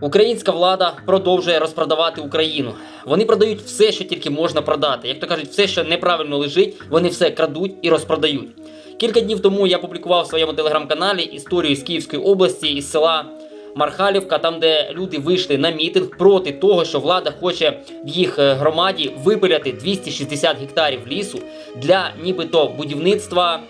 Українська влада продовжує розпродавати Україну. Вони продають все, що тільки можна продати. Як то кажуть, все, що неправильно лежить, вони все крадуть і розпродають. Кілька днів тому я публікував в своєму телеграм-каналі історію з Київської області із села Мархалівка, там де люди вийшли на мітинг проти того, що влада хоче в їх е, громаді випиляти 260 гектарів лісу для нібито будівництва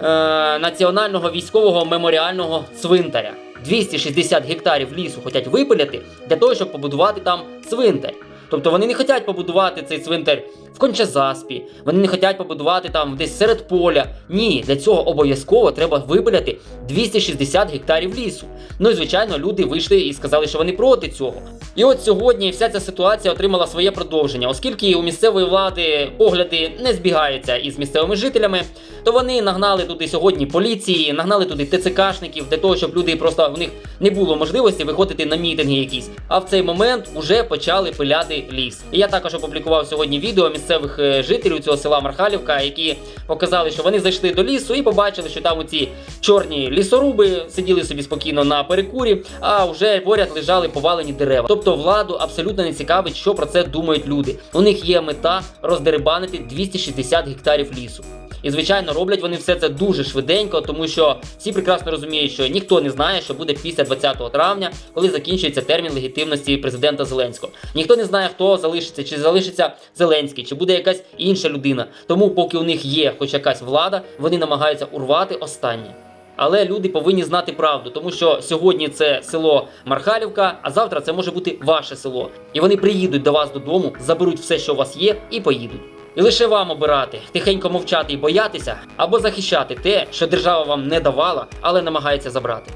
е, національного військового меморіального цвинтаря. 260 гектарів лісу хочуть випиляти для того, щоб побудувати там цвинтар. Тобто вони не хочуть побудувати цей цвинтар в Кончазаспі, вони не хочуть побудувати там десь серед поля. Ні, для цього обов'язково треба випиляти 260 гектарів лісу. Ну і звичайно, люди вийшли і сказали, що вони проти цього. І от сьогодні вся ця ситуація отримала своє продовження, оскільки у місцевої влади погляди не збігаються із місцевими жителями, то вони нагнали туди сьогодні поліції, нагнали туди ТЦКшників для того, щоб люди просто в них не було можливості виходити на мітинги якісь. А в цей момент уже почали пиляти ліс. І я також опублікував сьогодні відео місцевих е, жителів цього села Мархалівка, які показали, що вони зайшли до лісу і побачили, що там оці чорні лісоруби сиділи собі спокійно на перекурі, а вже поряд лежали повалені дерева. Тобто владу абсолютно не цікавить, що про це думають люди. У них є мета роздерибанити 260 гектарів лісу. І звичайно, роблять вони все це дуже швиденько, тому що всі прекрасно розуміють, що ніхто не знає, що буде після 20 травня, коли закінчується термін легітимності президента Зеленського. Ніхто не знає, хто залишиться, чи залишиться Зеленський, чи буде якась інша людина. Тому, поки у них є хоч якась влада, вони намагаються урвати останнє. Але люди повинні знати правду, тому що сьогодні це село Мархалівка, а завтра це може бути ваше село. І вони приїдуть до вас додому, заберуть все, що у вас є, і поїдуть. І лише вам обирати, тихенько мовчати і боятися, або захищати те, що держава вам не давала, але намагається забрати.